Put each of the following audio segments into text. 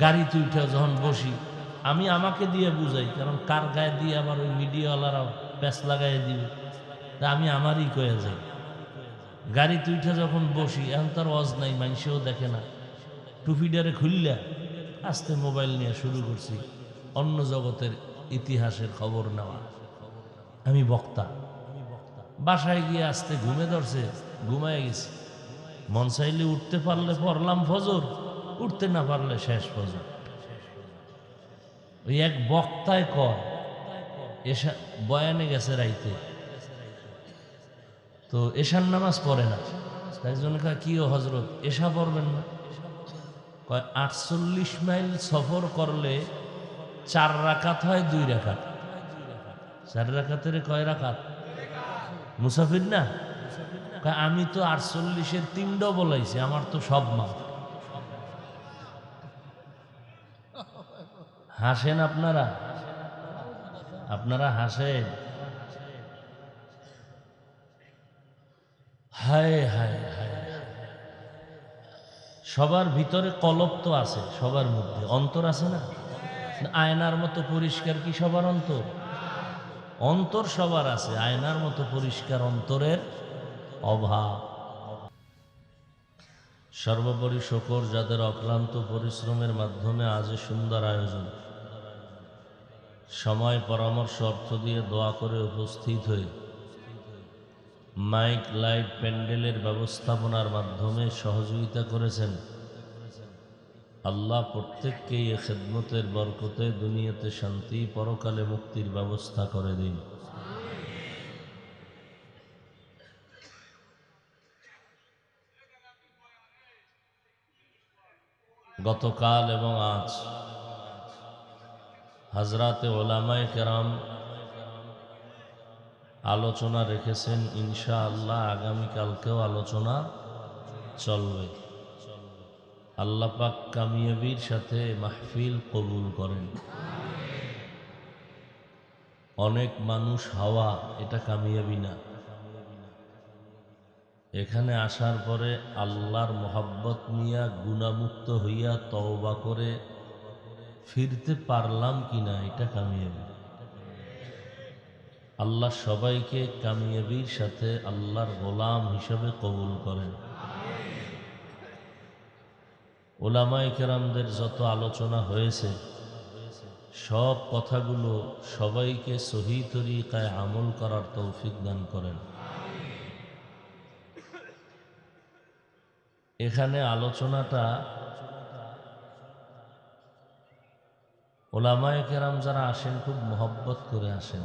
গাড়িতে উঠে যখন বসি, আমি আমাকে দিয়ে বুঝাই, কারণ কার গায়ে দিয়ে আবার ওই মিডিয়াওয়ালারা প্যাচ লাগাই দিবে? তা আমি আমারই কয়ে যাই। গাড়িতে উঠে যখন বসি, এখন তার অজ নাই মানুষেও দেখে না। টুপিডারে খুললা আস্তে মোবাইল নিয়ে শুরু করছি, অন্য জগতের ইতিহাসের খবর নেওয়া। আমি বক্তা। বাসায় গিয়ে আস্তে ঘুমে ধরছে ঘুমায় গেছি। মন চাইলে উঠতে পারলে পড়লাম ফজর। উঠতে না পারলে শেষ পর্যন্ত। ওই এক বক্তায় কর এসা বয়ানে গেছে রাইতে। তো এশার নামাজ পড়ে না। তাই জন্য কয়, কি ও হজরত এশা পড়বেন না? কয় আটচল্লিশ মাইল সফর করলে চার রাকাত হয় দুই রাকাত। চার রাকাতের কয় রাকাত? মুসাফির না? আমি তো আটচল্লিশের তিনডো বলাইছি আমার তো সব মা হাসেন আপনারা? আপনারা হাসেন? হায় হায় হায় সবার ভিতরে কলপ তো আছে, সবার মধ্যে। অন্তর আছে না? আয়নার মতো পরিষ্কার কি সবার অন্তর? অন্তর সবার আছে, আয়নার মতো পরিষ্কার অন্তরের অভাব। সর্বোপরি শকর যাদের অক্লান্ত পরিশ্রমের মাধ্যমে আজ সুন্দর আয়োজন। সময় পরামর্শ অর্থ দিয়ে দোয়া করে উপস্থিত হয়ে মাইক, লাইট, প্যান্ডেলের ব্যবস্থাপনার মাধ্যমে সহযোগিতা করেছেন। আল্লাহ প্রত্যেককে এ খেদমতের বরকতে দুনিয়াতে শান্তি, পরকালে মুক্তির ব্যবস্থা করে দিন। গতকাল এবং আজ হাজরাতে ওলামায় কেরাম আলোচনা রেখেছেন ইনশা আল্লাহ আগামীকালকেও আলোচনা চলবে। আল্লাহ পাক কামিয়াবির সাথে মাহফিল কবুল করেন। অনেক মানুষ হাওয়া, এটা কামিয়াবি না। এখানে আসার পরে আল্লাহর মোহাব্বত নিয়া গুণামুক্ত হইয়া তওবা করে ফিরতে পারলাম কিনা, এটা কামিয়াবি। আল্লাহ সবাইকে কামিয়াবির সাথে আল্লাহর গোলাম হিসাবে কবুল করেন। ওলামায় কেরামদের যত আলোচনা হয়েছে, সব কথাগুলো সবাইকে সহি তরিকায় আমল করার তৌফিক দান করেন। এখানে আলোচনাটা ওলামায় কেরাম যারা আসেন, খুব মহব্বত করে আসেন।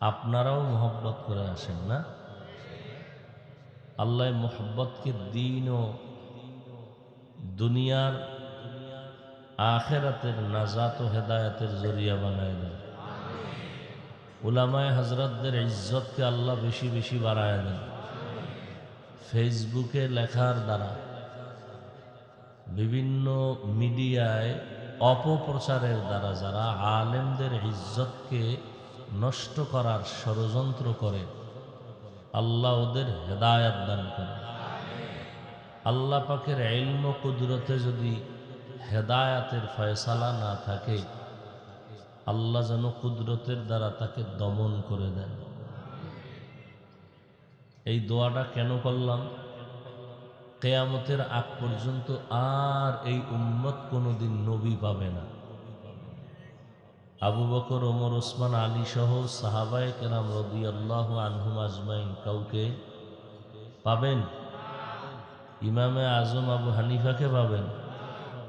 আপনারাও মহব্বত করে আসেন, না? আল্লাহ মোহব্বতকে দিন ও দুনিয়ার আখেরাতের নাজাত ও হেদায়তের জরিয়া বানায় দেন। উলামায় হজরতদের ইজ্জতকে আল্লাহ বেশি বেশি বাড়ায় দেন। ফেসবুকে লেখার দ্বারা বিভিন্ন মিডিয়ায় অপপ্রচারের দ্বারা যারা আলেমদের ইজ্জতকে নষ্ট করার ষড়যন্ত্র করে, আল্লাহ ওদের হেদায়াত দান করে। আল্লাহ পাকের এলম কুদরতে যদি হেদায়াতের ফয়সালা না থাকে, আল্লাহ যেন কুদরতের দ্বারা তাকে দমন করে দেন। এই দোয়াটা কেন করলাম? কেয়ামতের আগ পর্যন্ত আর এই উম্মত কোনোদিন নবী পাবে না। আবু বকর, ওমর, ওসমান, আলী সহ সাহাবায় কেরাম রদি আল্লাহ আনহুম আজমাইন কাউকে পাবেন? ইমামে আজম আবু হানিফাকে পাবেন?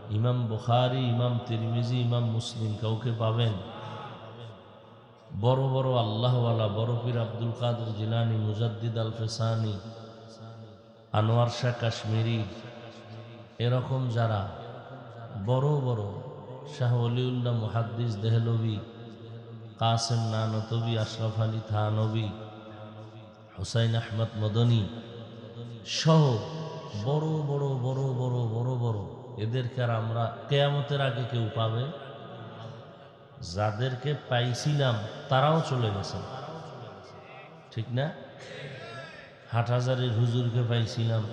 ইমাম বুখারি, ইমাম তিরমিজি, ইমাম মুসলিম কাউকে পাবেন? বড় বড় আল্লাহওয়ালা, বড় পীর আব্দুল কাদের জিলানি, মুজাদ্দিদ আল ফেসানি আনোয়ার শাহ কাশ্মীরি, এরকম যারা বড় বড় শাহ অলিউল্লাহ মুহাদ্দিস দেহলবি কাসেম নানতবি, আশরাফ আলী থানবী, হুসাইন আহমদ মদনী সহ বড় বড় বড় বড় বড় বড় এদেরকে আর আমরা কেয়ামতের আগে কেউ পাবে? যাদেরকে পাইছিলাম তারাও চলে গেছে। ঠিক না? হাটহাজারের হুজুরকে পাইছিলাম।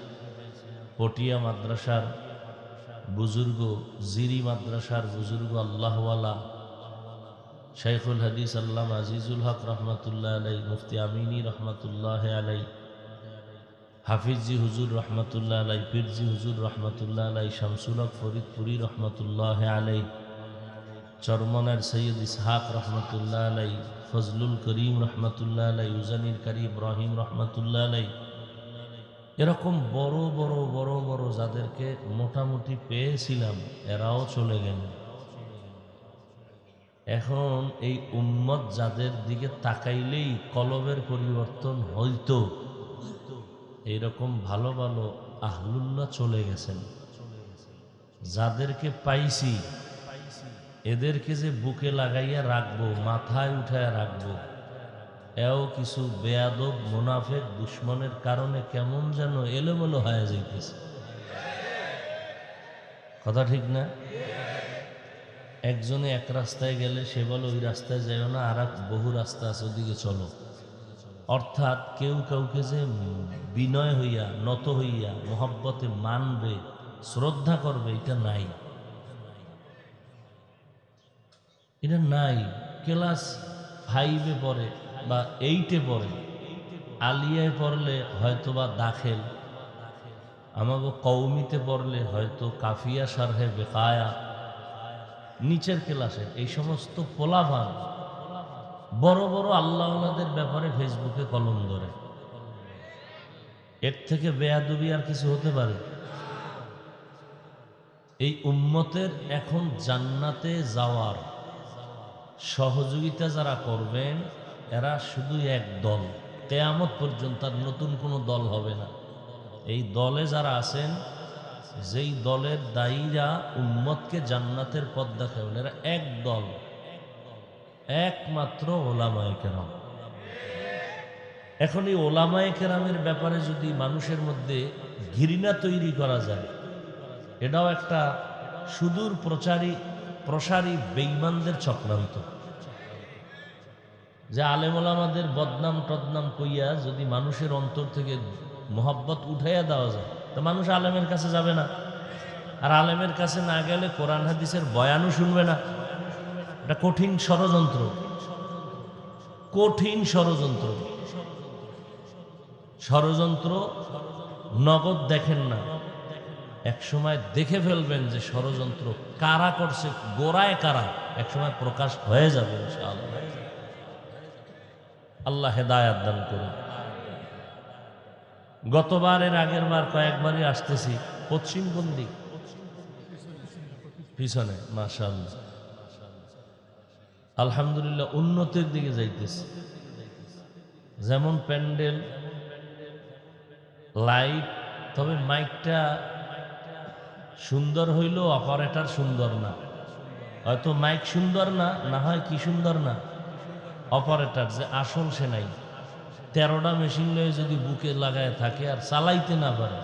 পটিয়া মাদ্রাসার বুজুর্গ, জিরি মাদ্রাসার বুজুর্গ, আল্লাহওয়ালা শাইখুল হাদিস আল্লাহ আজিজুল হক রহমতুল্লাহ আলাই মুফতি আমিনী রহমতুল্লাহ আলাই হাফিজি হুজুর রহমতুল্লাহ আলাই পীরজি হুজুর রহমতুল্লাহ আলাই শামসুল হক ফরিদপুরি রহমতুল্লাহ আলাই চরমনার সৈয়দ ইসহাক রহমতুল্লাহ আলাই ফজলুল করিম রহমতুল্লাহ আলাই উজানির কারি ইব্রাহিম রহমতুল্লাহ আলাই এরকম বড় বড় বড় বড় যাদেরকে মোটামুটি পেয়েছিলাম, এরাও চলে গেল। এখন এই উম্মত যাদের দিকে তাকাইলেই কলবের পরিবর্তন হইতো। এইরকম ভালো ভালো আহলুল্লাহ চলে গেছেন। যাদেরকে পাইছি এদেরকে যে বুকে লাগাইয়া রাখব, মাথায় উঠায় রাখব, এও কিছু বেয়াদব, মুনাফেক, দুশ্মনের কারণে কেমন যেন এলোমেলো হয়ে যাইতেছে। কথা ঠিক না? একজনে এক রাস্তায় গেলে সে বলে, ওই রাস্তায় যাইও না আর বহু রাস্তা আছে, ওদিকে চলো। অর্থাৎ কেউ কাউকে যে বিনয় হইয়া, নত হইয়া, মোহব্বতে মানবে, শ্রদ্ধা করবে, এটা নাই। এটা নাই। ক্লাস ফাইভে পড়ে বা এইটে পড়ে। আলিয়ায় পড়লে হয়তো বা দাখেল। আমাকে কৌমিতে পড়লে হয়তো কাফিয়া, সারহে, বেকায়া। নিচের ক্লাসে এই সমস্ত পোলাভান বড় বড় আল্লাহদের ব্যাপারে ফেসবুকে কলম ধরে। এর থেকে বেয়াদুবি আর কিছু হতে পারে? এই উম্মতের এখন জান্নাতে যাওয়ার সহযোগিতা যারা করবেন, এরা শুধু এক দল। কেয়ামত পর্যন্ত আর নতুন কোনো দল হবে না। এই দলে যারা আছেন, যেই দলের দায়ীরা উম্মতকে জান্নাতের পথ দেখাবেন এরা এক দল। একমাত্র ওলামায় কেরাম। এখন এই ওলামায় কেরামের ব্যাপারে যদি মানুষের মধ্যে ঘৃণা তৈরি করা যায়, এটাও একটা সুদূর প্রচারী প্রসারী বেইমানদের চক্রান্ত। যে আলেমলামাদের বদনাম টদনাম কইয়া যদি মানুষের অন্তর থেকে মোহাব্বত উঠাইয়া দেওয়া যায়, তো মানুষ আলেমের কাছে যাবে না। আর আলেমের কাছে না গেলে কোরআন হাদিসের বয়ানও শুনবে না। এটা কঠিন ষড়যন্ত্র। কঠিন ষড়যন্ত্র। ষড়যন্ত্র নগদ দেখেন না। এক সময় দেখে ফেলবেন যে ষড়যন্ত্র কারা করছে, গোড়ায় কারা এক সময় প্রকাশ হয়ে যাবে আল্লাহ হেদায়াত দান করুন। গতবারের আগের বার কয়েকবারই আসতেছি পশ্চিম কোন পিছনে মাশাল আলহামদুলিল্লাহ উন্নতির দিকে যাইতেছে। যেমন প্যান্ডেল, লাইট, তবে মাইকটা সুন্দর হইলেও অপারেটার সুন্দর না। হয়তো মাইক সুন্দর না না হয় কি সুন্দর না। অপারেটার যে আসল সে নাই। তেরোটা মেশিন লয়ে যদি বুকে লাগায় থাকে আর চালাইতে না পারে,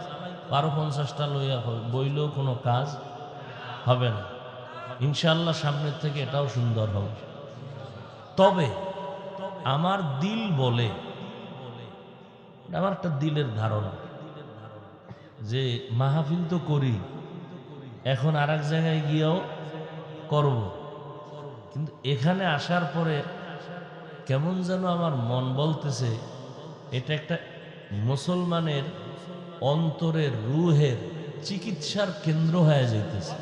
বারো পঞ্চাশটা লইয়া বইলেও কোনো কাজ হবে না। ইনশাল্লাহ সামনের থেকে এটাও সুন্দর হবে। তবে আমার দিল বলে আমার একটা দিলের ধারণা যে মাহফিল তো করি এখন আর এক জায়গায় গিয়েও করব। কিন্তু এখানে আসার পরে কেমন যেন আমার মন বলতেছে, এটা একটা মুসলমানের অন্তরের রুহের চিকিৎসার কেন্দ্র হয়ে যাইতেছে।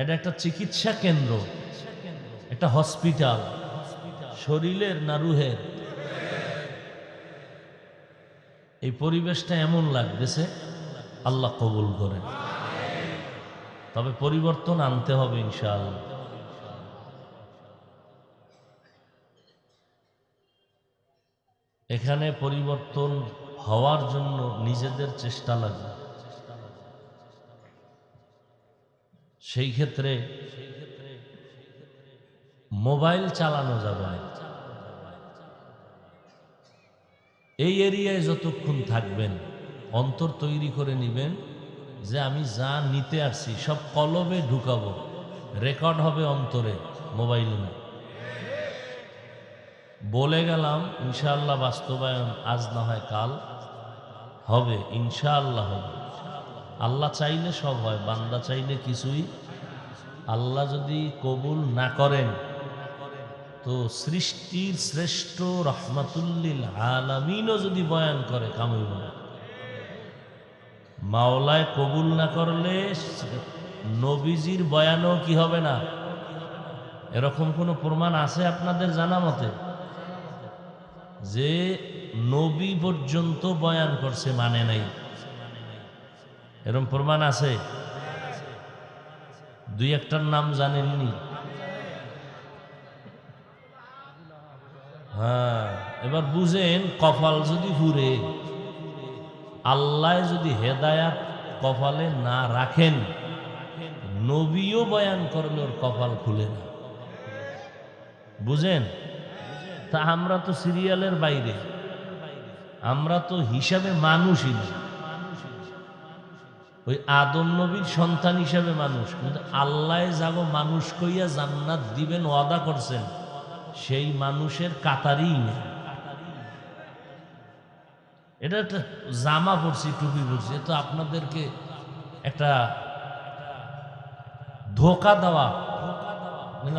এটা একটা চিকিৎসা কেন্দ্র, একটা হসপিটাল, শরীরের না রুহের। এই পরিবেশটা এমন লাগতেছে, আল্লাহ কবুল করে তবে পরিবর্তন আনতে হবে ইনশাআল্লাহ। এখানে পরিবর্তন হওয়ার জন্য নিজেদের চেষ্টা লাগবে সেই ক্ষেত্রে মোবাইল চালানো যাবে না এই এরিয়ায় যতক্ষণ থাকবেন, অন্তর তৈরি করে নেবেন যে আমি যা নিতে আসছি, সব কলবে ঢুকাবো। রেকর্ড হবে অন্তরে মোবাইলে না বলে গেলাম, ইনশাআল্লাহ বাস্তবায়ন আজ না হয় কাল হবে, ইনশাআল্লাহ হবে। আল্লাহ চাইলে সব হয়, বান্দা চাইলে কিছুই। আল্লাহ যদি কবুল না করেন তো সৃষ্টির শ্রেষ্ঠ রহমাতুল্লিল আলামিনও যদি বয়ান করে কামইব না মাওলায় কবুল না করলে নবীজির বয়ানও কি হবে না? এরকম কোনো প্রমাণ আছে আপনাদের জানা মতে? যে নবী পর্যন্ত বয়ান করছে মানে নাই। এরকম প্রমাণ আছে? দুই একটার নাম জানেননি। হ্যাঁ এবার বুঝেন, কপাল যদি ঘুরে আল্লাহ যদি হেদায়াত কপালে না রাখেন, নবীও বয়ান করলে ওর কপাল খুলে না। বুঝেন? তা আমরা তো সিরিয়ালের বাইরে, আমরা তো হিসাবে মানুষই ওই আদম নবীর সন্তান হিসাবে মানুষ, কিন্তু আল্লাহ যাগো মানুষ কইয়া জান্নাত দিবেন, ওয়াদা করছেন। সেই মানুষের কাতারই নেই। এটা একটা জামা পরছি, টুপি পরছি তো আপনাদেরকে একটা ধোকা দেওয়া।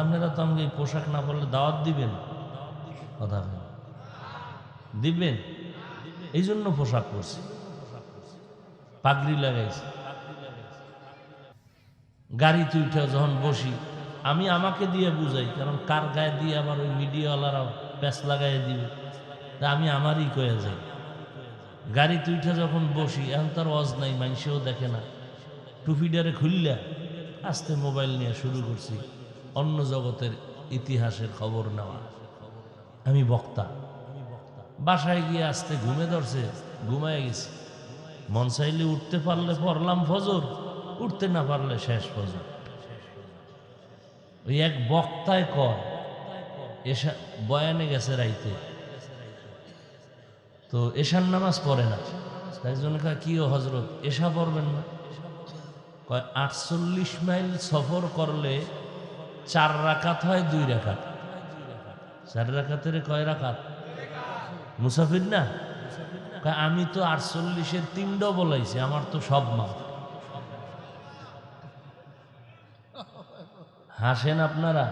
আপনারা তো আমাকে পোশাক না পরলে দাওয়াত দিবেন? কথা দিবেন? এই জন্য পোশাক পরছি। পাগড়ি লাগাইছি। গাড়িতে উঠে যখন বসি আমি আমাকে দিয়ে বুঝাই, কারণ কার গায়ে দিয়ে আবার ওই মিডিয়াওয়ালারা প্যাচ লাগাই দিবে? তা আমি আমারই কয়ে যাই। গাড়িতে উঠে যখন বসি, এখন তার অজ নাই মানুষেও দেখে না। টুপিডারে খুললা আস্তে মোবাইল নিয়ে শুরু করছি, অন্য জগতের ইতিহাসের খবর নেওয়া। আমি বক্তা। বাসায় গিয়ে আস্তে ঘুমে ধরছে, ঘুমায় গেছি। মন চাইলে উঠতে পারলে পড়লাম ফজর, উঠতে না পারলে শেষ ফজর। ওই এক বক্তায় কর এসা বয়ানে গেছে রাইতে। তো এশার নামাজ পড়ে না। জন্য কয়, কি হজরত এশা পড়বেন না? কয়, আটচল্লিশ মাইল সফর করলে চার রাকাত হয়, দুই রাকাত। চার রাকাতের কয় রাকাত? মুসাফির না? আমি তো আটচল্লিশের তিন ডবল আইছি, আমার তো সব মা হাসেন আপনারা?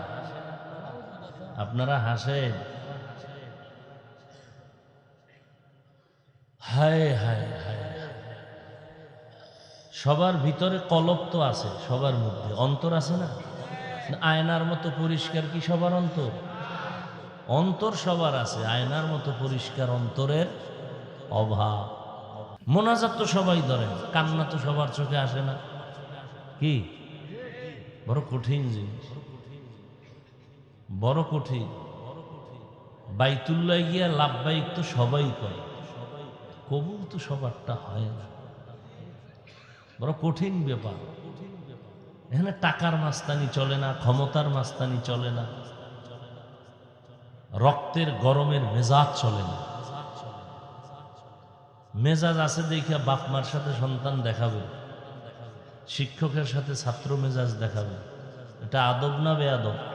আপনারা হাসেন? হায় হায় হায় সবার ভিতরে কলপ তো আছে, সবার মধ্যে। অন্তর আছে না? আয়নার মতো পরিষ্কার কি সবার অন্তর? অন্তর সবার আছে, আয়নার মতো পরিষ্কার অন্তরের অভাব। মোনাজাত তো সবাই ধরেন, কান্না তো সবার চোখে আসে না। কি? বড় কঠিন জিনিস। বড় কঠিন। বাইতুল্লাহ গিয়া লাভবাহিক তো সবাই করে। কবুল তো সবারটা হয় না। বড় কঠিন ব্যাপার। এখানে টাকার মাস্তানি চলে না, ক্ষমতার মাস্তানি চলে না। রক্তের গরমের মেজাজ চলে না। মেজাজ আছে দেখিয়া বাপ মার সাথে সন্তান দেখাবে। শিক্ষকের সাথে ছাত্র মেজাজ দেখাবে। এটা আদব না বেয়াদব